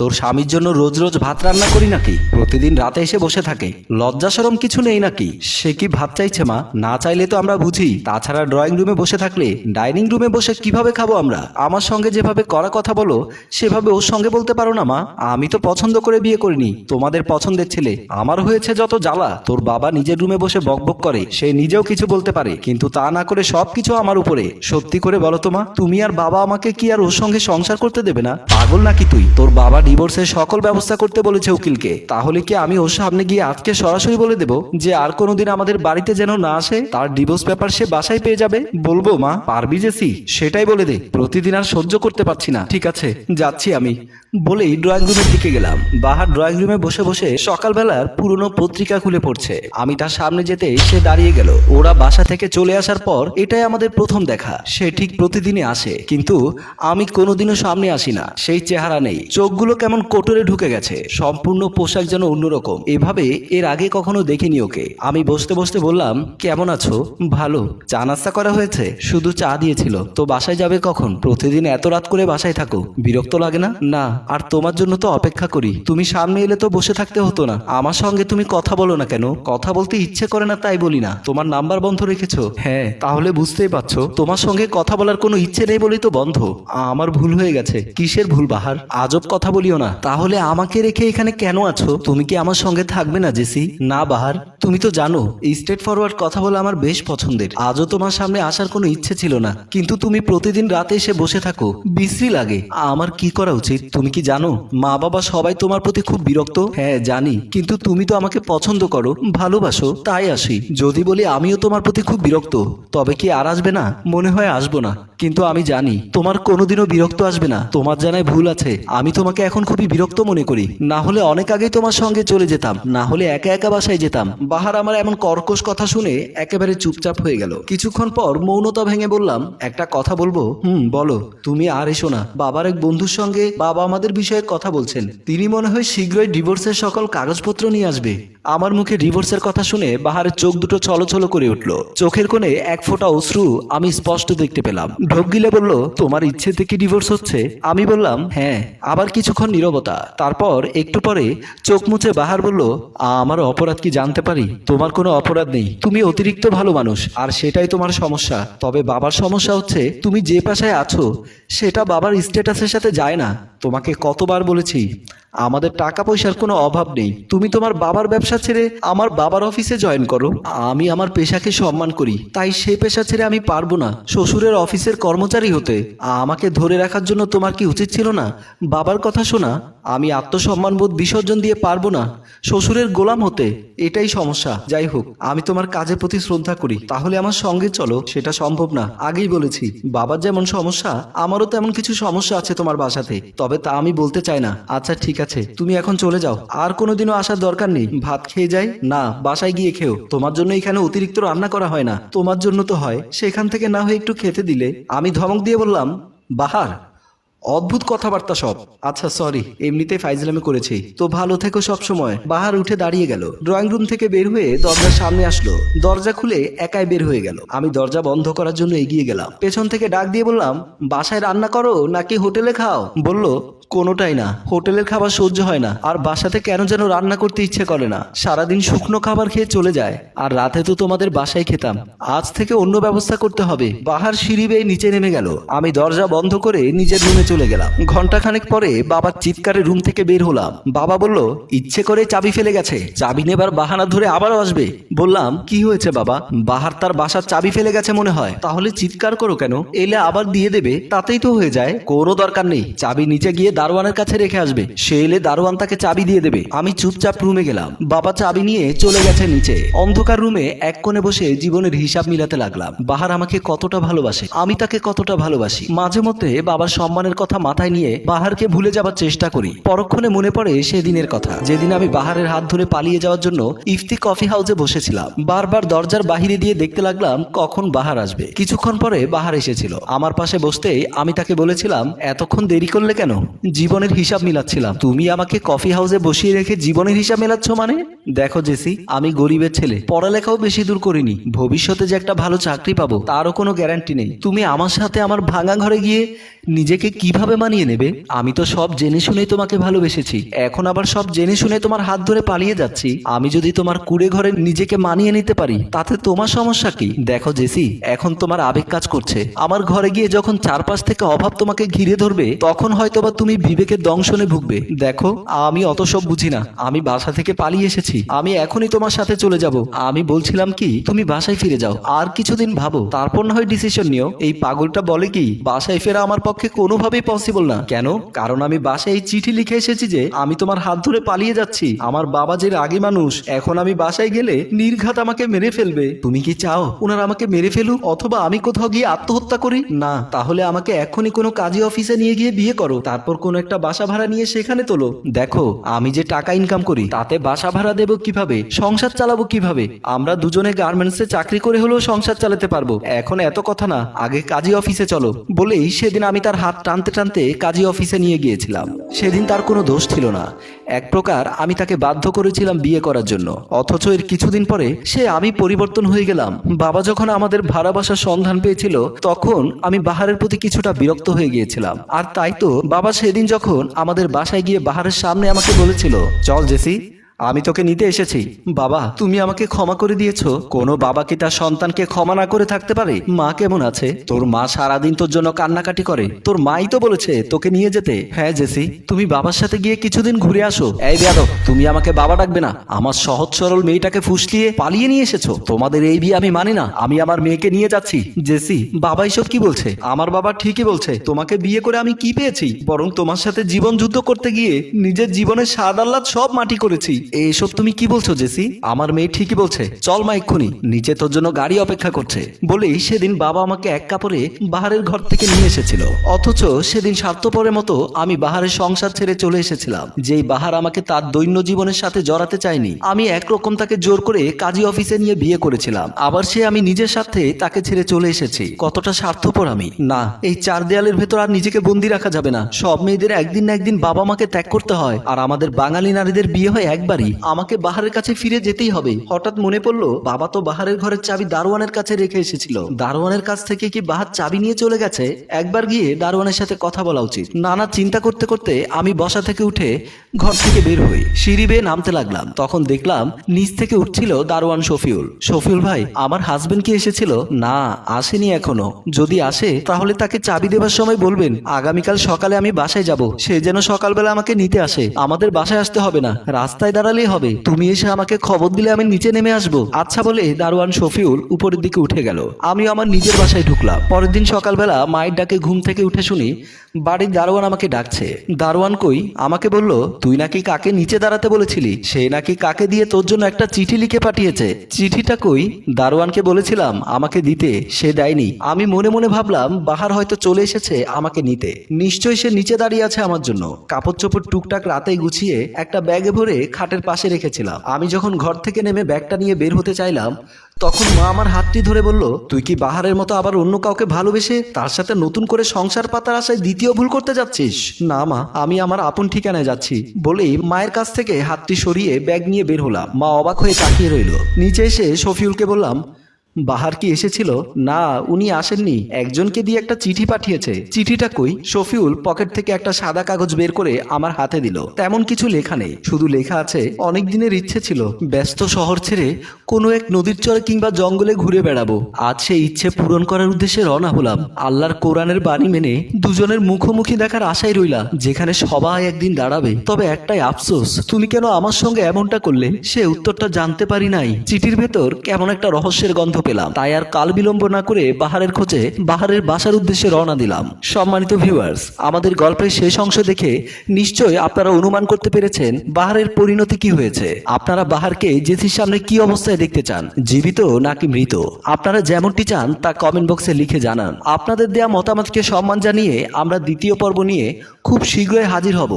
তোর স্বামীর জন্য রোজ রোজ ভাত রান্না করি নাকি? প্রতিদিন রাতে এসে বসে থাকে। লজ্জা সরম কিছু নেই নাকি? সে কি ভাত চাইছে মা? না চাইলে তো আমরা বুঝি। তাছাড়া ড্রয়িং রুমে বসে থাকলে ডাইনিং রুমে বসে কীভাবে খাব আমরা? আমার সঙ্গে যেভাবে করা কথা বলো, সেভাবে ওর সঙ্গে বলতে পারো না মা। আমি তো পছন্দ করে বিয়ে করিনি। তোমাদের পছন্দের ছেলে। আমার হয়েছে যত জ্বালা। তোর বাবা নিজের রুমে বসে বকবক করে। সে নিজেও কিছু বলতে পারে। কিন্তু তা না করে সব কিছু আমার উপরে। সত্যি করে বলো তো মা, তুমি আর বাবা আমাকে কি আর ওর সঙ্গে সংসার করতে দেবে না? পাগল নাকি তুই? তোর বাবা ডিভোর্সের সকল ব্যবস্থা করতে বলেছে উকিলকে। তাহলে কি আমি ওর সামনে গিয়ে আজকে সরাসরি বলে দেব যে আর কোনোদিন আমাদের বাড়িতে যেন না আসে? তার ডিভোর্স পেপার সে বাসায় পেয়ে যাবে? বলব মা, পারবি জেসি সেটাই বলে দে। প্রতিদিন আর সহ্য করতে পারছি না। ঠিক আছে, যাচ্ছি আমি। বলেই ড্রয়িং রুমের দিকে গেলাম। বাহার ড্রয়িং রুমে বসে বসে সকালবেলার পুরনো পত্রিকা খুলে পড়ছে। আমি তার সামনে যেতে সে দাঁড়িয়ে গেল। ওরা বাসা থেকে চলে আসার পর এটাই আমাদের প্রথম দেখা। সে ঠিক প্রতিদিনই আসে। কিন্তু আমি কোনোদিনও সামনে আসি না। সেই চেহারা নেই। চোখগুলো কেমন কোটরে ঢুকে গেছে। সম্পূর্ণ পোশাক যেন অন্যরকম। এভাবে এর আগে কখনো দেখিনি ওকে। আমি বসতে বসতে বললাম, কেমন আছো? ভালো। চা নাস্তা করা হয়েছে? শুধু চা দিয়েছিল। তো বাসায় যাবে কখন? প্রতিদিন এত রাত করে বাসায় থাকো। বিরক্ত লাগে না? না। আর তোমার জন্য তো অপেক্ষা করি। তুমি সামনে এলে তো বসে থাকতে হতো না। আমার সঙ্গে তুমি কথা বলো না কেন? কথা বলতে ইচ্ছে করে না তাই বলি না। তোমার নাম্বার বন্ধ রেখেছো? হ্যাঁ তাহলে বুঝতেই পারছ। তোমার সঙ্গে কথা বলার কোনো ইচ্ছে নেই বলেই তো বন্ধ। আমার ভুল হয়ে গেছে। কিসের ভুল বাহার? আজব কথা বলিও না। তাহলে আমাকে রেখে এখানে কেন আছো? তুমি কি আমার সঙ্গে থাকবে না জেসি? না বাহার। তুমি তো জানো স্ট্রেট ফরওয়ার্ড কথা বলা আমার বেশ পছন্দের। আজও তোমার সামনে আসার কোনো ইচ্ছে ছিল না। কিন্তু তুমি প্রতিদিন রাতে এসে বসে থাকো। বিশ্রী লাগে। আমার কি করা উচিত? তুমি কি জানো? মা বাবা সবাই তোমার প্রতি খুব বিরক্ত। হ্যাঁ জানি। কিন্তু তুমি তো আমাকে পছন্দ করো ভালোবাসো তাই আসি। যদি বলি আমিও তোমার প্রতি খুব বিরক্ত তবে কি আর আসবে না? মনে হয় আসব না। কিন্তু আমি জানি তোমার কোনোদিনও বিরক্ত আসবে না। তোমার জানায় ভুল আছে। আমি তোমাকে এখন খুবই বিরক্ত মনে করি। না হলে অনেক আগেই তোমার সঙ্গে চলে যেতাম, না হলে একা একা বাসায় যেতাম। বাহার আমার এমন কর্কশ কথা শুনে একেবারে চুপচাপ হয়ে গেল। কিছুক্ষণ পর মৌনতা ভেঙে বললাম, একটা কথা বলব? হুম, বলো। তুমি আর এসো না। বাবার এক বন্ধুর সঙ্গে বাবা আমাদের বিষয়ে কথা বলছেন। তিনি মনে হয় শীঘ্রই ডিভোর্সের সকল কাগজপত্র নিয়ে আসবে। আমার মুখে ডিভোর্সের কথা শুনে বাহারের চোখ দুটো ছলছল করে উঠল। চোখের কোণে এক ফোঁটা অশ্রু আমি স্পষ্ট দেখতে পেলাম। ঢোক গিলে বলল, তোমার ইচ্ছে থেকে ডিভোর্স হচ্ছে? আমি বললাম হ্যাঁ। আবার কিছুক্ষণ নীরবতা। তারপর একটু পরে চোখ মুছে বাহার বলল, আমার অপরাধ কি জানতে পারি? তোমার কোনো অপরাধ নেই। তুমি অতিরিক্ত ভালো মানুষ, আর সেটাই তোমার সমস্যা। তবে বাবার সমস্যা হচ্ছে, তুমি যে পাশায় আছো, সেটা বাবার স্ট্যাটাসের সাথে যায় না। তোমাকে কতবার বলেছি আমাদের টাকা পয়সার কোনো অভাব নেই। তুমি তোমার বাবার ব্যবসা ছেড়ে আমার বাবার অফিসে জয়েন করো। আমি আমার পেশাকে সম্মান করি, তাই সেই পেশা ছেড়ে আমি পারব না। শ্বশুরের অফিসের কর্মচারী হতে। আমাকে ধরে রাখার জন্য তোমার কি উচিত ছিল না? বাবার কথা শোনা। আমি আত্মসম্মানবোধ বিসর্জন দিয়ে পারব না, শ্বশুরের গোলাম হতে, এটাই সমস্যা। যাই হোক আমি তোমার কাজের প্রতি শ্রদ্ধা করি, তাহলে আমার সঙ্গে চলো, সেটা সম্ভব না। আগেই বলেছি, বাবার যেমন সমস্যা, আমারও তেমন কিছু সমস্যা আছে তোমার বাসাতে, তবে তা আমি বলতে চাই না। আচ্ছা ঠিক আছে, তুমি এখন চলে যাও। আর কোনোদিনও আসার দরকার নেই। ভাত খেয়ে যাই? না, বাসায় গিয়ে খেও। তোমার জন্য এখানে অতিরিক্ত রান্না করা হয় না। তোমার জন্য তো হয়, সেখান থেকে না হয়ে একটু খেতে দিলে, আমি ধমক দিয়ে বললাম, বাহার। অদ্ভুত কথাবার্তা সব। আচ্ছা সরি এমনিতে ফাইজলামি করেছি। তো ভালো থেকো সব সময় বাহার উঠে দাঁড়িয়ে গেল। ড্রয়িং রুম থেকে বের হয়ে দরজার সামনে আসলো। দরজা খুলে একাই বের হয়ে গেল। আমি দরজা বন্ধ করার জন্য এগিয়ে গেলাম। পেছন থেকে ডাক দিয়ে বললাম, বাসায় রান্না করো নাকি হোটেলে খাও? বলল কোনোটাই না। হোটেলের খাবার সহ্য হয় না। আর বাসাতে কেন যেন রান্না করতে ইচ্ছে করে না। সারাদিন শুকনো খাবার খেয়ে চলে যায়। আর রাতে তো তোমাদের বাসায় খেতাম। আজ থেকে অন্য ব্যবস্থা করতে হবে। বাহার সিঁড়ি বেয়ে নিচে নেমে গেল। আমি দরজা বন্ধ করে নিজের রুমে চলে গেলাম। ঘন্টাখানেক পরে বাবার চিৎকারে রুম থেকে বের হলাম। বাবা বলল, ইচ্ছে করে চাবি ফেলে গেছে। চাবি নেবার বাহানা ধরে আবারও আসবে। বললাম, কি হয়েছে বাবা? বাহার তার বাসার চাবি ফেলে গেছে মনে হয়। তাহলে চিৎকার করো কেন? এলে আবার দিয়ে দেবে। তাতেই তো হয়ে যায়। কোনো দরকার নেই। চাবি নিচে গিয়ে দারোয়ানের কাছে রেখে আসবে। সে এলে দারোয়ান তাকে চাবি দিয়ে দেবে। আমি চুপচাপ রুমে গেলাম। বাবা চাবি নিয়ে চলে গেছে নিচে। অন্ধকার রুমে এক কোণে বসে জীবনের হিসাব মিলাতে লাগলাম। বাহার আমাকে কতটা ভালোবাসে। আমি তাকে কতটা ভালোবাসি। মাঝে মধ্যে বাবার সম্মানের কথা মাথায় নিয়ে বাহারকে ভুলে যাবার চেষ্টা করি। পরক্ষণে মনে পড়ে সেদিনের কথা। যেদিন আমি বাহারের হাত ধরে পালিয়ে যাওয়ার জন্য ইফতি কফি হাউসে বসেছিলাম। বারবার দরজার বাহিরে দিয়ে দেখতে লাগলাম কখন বাহার আসবে। কিছুক্ষণ পরে বাহার এসেছিল। আমার পাশে বসতেই আমি তাকে বলেছিলাম, এতক্ষণ দেরি করলে কেন? জীবনের হিসাব মিলাচ্ছিলাম। তুমি আমাকে কফি হাউসে বসিয়ে রেখে জীবনের হিসাব মেলাচ্ছ মানে? দেখো, জেসি, আমি গরিবের ছেলে। পড়ালেখাও বেশি দূর করিনি। ভবিষ্যতে যে একটা ভালো চাকরি পাবো, তারও কোনো গ্যারান্টি নেই। তুমি আমার সাথে আমার ভাঙা ঘরে গিয়ে নিজেকে কীভাবে মানিয়ে নেবে? আমি তো সব জেনে শুনেই তোমাকে ভালোবেসেছি। এখন আবার সব জেনে শুনে তোমার হাত ধরে পালিয়ে যাচ্ছি। আমি যদি তোমার কুড়ে ঘরে নিজেকে মানিয়ে নিতে পারি, তাতে তোমার সমস্যা কি? দেখো, জেসি, এখন তোমার আবেগ কাজ করছে। আমার ঘরে গিয়ে যখন চারপাশ থেকে অভাব তোমাকে ঘিরে ধরবে, তখন হয়তোবা তুমি বিবেকের দংশনে ভুগবে। দেখো, আমি অত সব বুঝি না। আমি বাসা থেকে পালিয়ে এসেছি। আমি এখনই তোমার সাথে চলে যাব। আমি বলছিলাম কি, তুমি বাসায় ফিরে যাও। আর কিছুদিন ভাবো। তারপর না হয় ডিসিশন নিও। এই পাগলটা বলে কি, বাসায় ফেরা আমার পক্ষে কোনোভাবেই পসিবল না। কেন? কারণ আমি বাসায় এই চিঠি লিখে এসেছি যে, আমি তোমার হাত ধরে পালিয়ে যাচ্ছি। আমার বাবা যে রাগী মানুষ, এখন আমি বাসায় গেলে নির্ঘাত আমাকে মেরে ফেলবে। তুমি কি চাও ওনারা আমাকে মেরে ফেলুক, অথবা আমি কোথাও গিয়ে আত্মহত্যা করি? না, তাহলে আমাকে এখনই কোনো কাজী অফিসে নিয়ে গিয়ে বিয়ে করো। তারপর কোনো একটা বাসা ভাড়া নিয়ে সেখানে তোলো। দেখো, আমি যে টাকা ইনকাম করি, তাতে বাসা ভাড়া দেবো কীভাবে? সংসার চালাবো কীভাবে? আমরা দুজনে গার্মেন্টসে চাকরি করে হলেও সংসার চালাতে পারব। এখন এত কথা না, আগে কাজী অফিসে চলো। বলেই সেদিন আমি তার হাত টানতে টানতে কাজী অফিসে নিয়ে গিয়েছিলাম। সেদিন তার কোনো দোষ ছিল না। এক প্রকার আমি তাকে বাধ্য করেছিলাম বিয়ে করার জন্য। অথচ এর কিছুদিন পরে সে আমি পরিবর্তন হয়ে গেলাম। বাবা যখন আমাদের ভাড়া বাসার সন্ধান পেয়েছিল, তখন আমি বাহারের প্রতি কিছুটা বিরক্ত হয়ে গিয়েছিলাম। আর তাই তো বাবা সেদিন যখন আমাদের বাসায় গিয়ে বাহারের সামনে আমাকে বলেছিল চল জেসি। আমি তোকে নিতে এসেছি। বাবা, তুমি আমাকে ক্ষমা করে দিয়েছ। কোনো বাবা কি তার সন্তানকে ক্ষমা না করে থাকতে পারে? মা কেমন আছে? তোর মা সারাদিন তোর জন্য কান্নাকাটি করে। তোর মাই তো বলেছে তোকে নিয়ে যেতে। হ্যাঁ জেসি। তুমি বাবার সাথে গিয়ে কিছুদিন ঘুরে আসো। এই বেয়াদব, তুমি আমাকে বাবা ডাকবে না। আমার সহজ সরল মেয়েটাকে ফুসলিয়ে পালিয়ে নিয়ে এসেছ। তোমাদের এই বিয়ে আমি মানি না। আমি আমার মেয়েকে নিয়ে যাচ্ছি। জেসি, বাবা এসব কি বলছে? আমার বাবা ঠিকই বলছে। তোমাকে বিয়ে করে আমি কি পেয়েছি? বরং তোমার সাথে জীবন যুদ্ধ করতে গিয়ে নিজের জীবনের স্বাদ আহ্লাদ সব মাটি করেছি। এসব তুমি কি বলছো, জেসি? আমার মেয়ে ঠিকই বলছে। চল মা এক্ষুনি। নিচে তোর জন্য গাড়ি অপেক্ষা করছে। বলেই সেদিন বাবা আমাকে এক কাপড়ে বাহারের ঘর থেকে নিয়ে এসেছিল। অথচ সেদিন স্বার্থপরের মতো আমি বাহারের সংসার ছেড়ে চলে এসেছিলাম। যেই বাহার আমাকে তার দৈন্য জীবনের সাথে জড়াতে চায়নি, আমি একরকম তাকে জোর করে কাজী অফিসে নিয়ে বিয়ে করেছিলাম। আবার সে আমি নিজের সাথে তাকে ছেড়ে চলে এসেছি। কতটা স্বার্থপর আমি। না, এই চার দেয়ালের ভেতর আর নিজেকে বন্দি রাখা যাবে না। সব মেয়েদের একদিন না একদিন বাবা মাকে ত্যাগ করতে হয়। আর আমাদের বাঙালি নারীদের বিয়ে হয় একবারই আমাকে বাহারের কাছে ফিরে যেতেই হবে। হঠাৎ মনে পড়ল, বাবা তো বাহারের ঘরের চাবি দারোয়ানের কাছে রেখে এসেছিল। দারোয়ানের কাছ থেকে কি বাহার চাবি নিয়ে চলে গেছে? একবার গিয়ে দারোয়ানের সাথে কথা বলা উচিত। নানা চিন্তা করতে করতে আমি বসা থেকে উঠে ঘর থেকে বের হই। সিঁড়ি বেয়ে নামতে লাগলাম। তখন দেখলাম, নিচ থেকে উঠছিল দারোয়ান শফিউল। শফিউল ভাই, আমার হাজবেন্ড কি এসেছিল? না, আসেনি এখনও। যদি আসে, তাহলে তাকে চাবি দেবার সময় বলবেন, আগামীকাল সকালে আমি বাসায় যাব। সে যেন সকালবেলা আমাকে নিতে আসে। আমাদের বাসায় আসতে হবে না। রাস্তায় দাঁড়ালেই হবে। তুমি এসে আমাকে খবর দিলে আমি নিচে নেমে আসব। আচ্ছা বলে দারোয়ান শফিউল উপরের দিকে উঠে গেল। আমি আমার নিজের বাসায় ঢুকলাম। পরের দিন সকালবেলা মায়ের ডাকে ঘুম থেকে উঠে শুনি বাড়ির দারোয়ান আমাকে ডাকছে। দারোয়ান কই? আমাকে বলল, তুই নাকি কাকে নিচে দাঁড়াতে বলেছিলি? সে নাকি কাকে দিয়ে তোর জন্য একটা চিঠি লিখে পাঠিয়েছে? চিঠিটা কই? দারোয়ানকে বলেছিলাম, আমাকে দিতে। সে দেয়নি। আমি মনে মনে ভাবলাম, বাহার হয়তো চলে এসেছে আমাকে নিতে। নিশ্চয়ই সে নিচে দাঁড়িয়ে আছে আমার জন্য। কাপড় চোপড় টুকটাক রাতে গুছিয়ে একটা ব্যাগে ভরে খাটের পাশে রেখেছিলাম। আমি যখন ঘর থেকে নেমে ব্যাগটা নিয়ে বের হতে চাইলাম তখন মা আমার হাতটি ধরে বলল, তুই কি বাহারের মতো আবার অন্য কাউকে ভালোবেসে তার সাথে নতুন করে সংসার পাতার আশায় দ্বিতীয় ভুল করতে যাচ্ছিস? না মা, আমি আমার আপন ঠিকানায় যাচ্ছি। বলেই মায়ের কাছ থেকে হাতটি সরিয়ে ব্যাগ নিয়ে বের হলাম। মা অবাক হয়ে তাকিয়ে রইল। নিচে এসে শফিউলকে বললাম বাহার কি এসেছিল? না, উনি আসেননি। একজনকে দিয়ে একটা চিঠি পাঠিয়েছে। চিঠিটা কই? শফিউল পকেট থেকে একটা সাদা কাগজ বের করে আমার হাতে দিল। তেমন কিছু লেখা নেই। শুধু লেখা আছে, অনেক দিনের ইচ্ছে ছিল, ব্যস্ত শহর ছেড়ে কোনো এক নদীর চরে কিংবা জঙ্গলে ঘুরে বেড়াবো। আজ সেই ইচ্ছে পূরণ করার উদ্দেশ্যে রওনা হলাম। আল্লাহর কোরআনের বাণী মেনে দুজনের মুখোমুখি দেখার আশায় রইলা যেখানে সবাই একদিন দাঁড়াবে। তবে একটাই আফসোস, তুমি কেন আমার সঙ্গে এমনটা করলে? সে উত্তরটা জানতে পারি নাই। চিঠির ভেতর কেমন একটা রহস্যের গন্ধ পেলাম। তাই আর কাল বিলম্ব না করে বাহারের খোঁজে বাহারের বাসার উদ্দেশ্যে রওনা দিলাম। সম্মানিত ভিউয়ার্স আমাদের গল্পের শেষ অংশ দেখে নিশ্চয়ই আপনারা অনুমান করতে পেরেছেন বাহারের পরিণতি কি হয়েছে। আপনারা বাহারকে জেসির সামনে কি অবস্থায় দেখতে চান? জীবিত নাকি মৃত? আপনারা যেমনটি চান তা কমেন্ট বক্সে লিখে জানান। আপনাদের দেয়া মতামতকে সম্মান জানিয়ে আমরা দ্বিতীয় পর্ব নিয়ে খুব শীঘ্রই হাজির হব।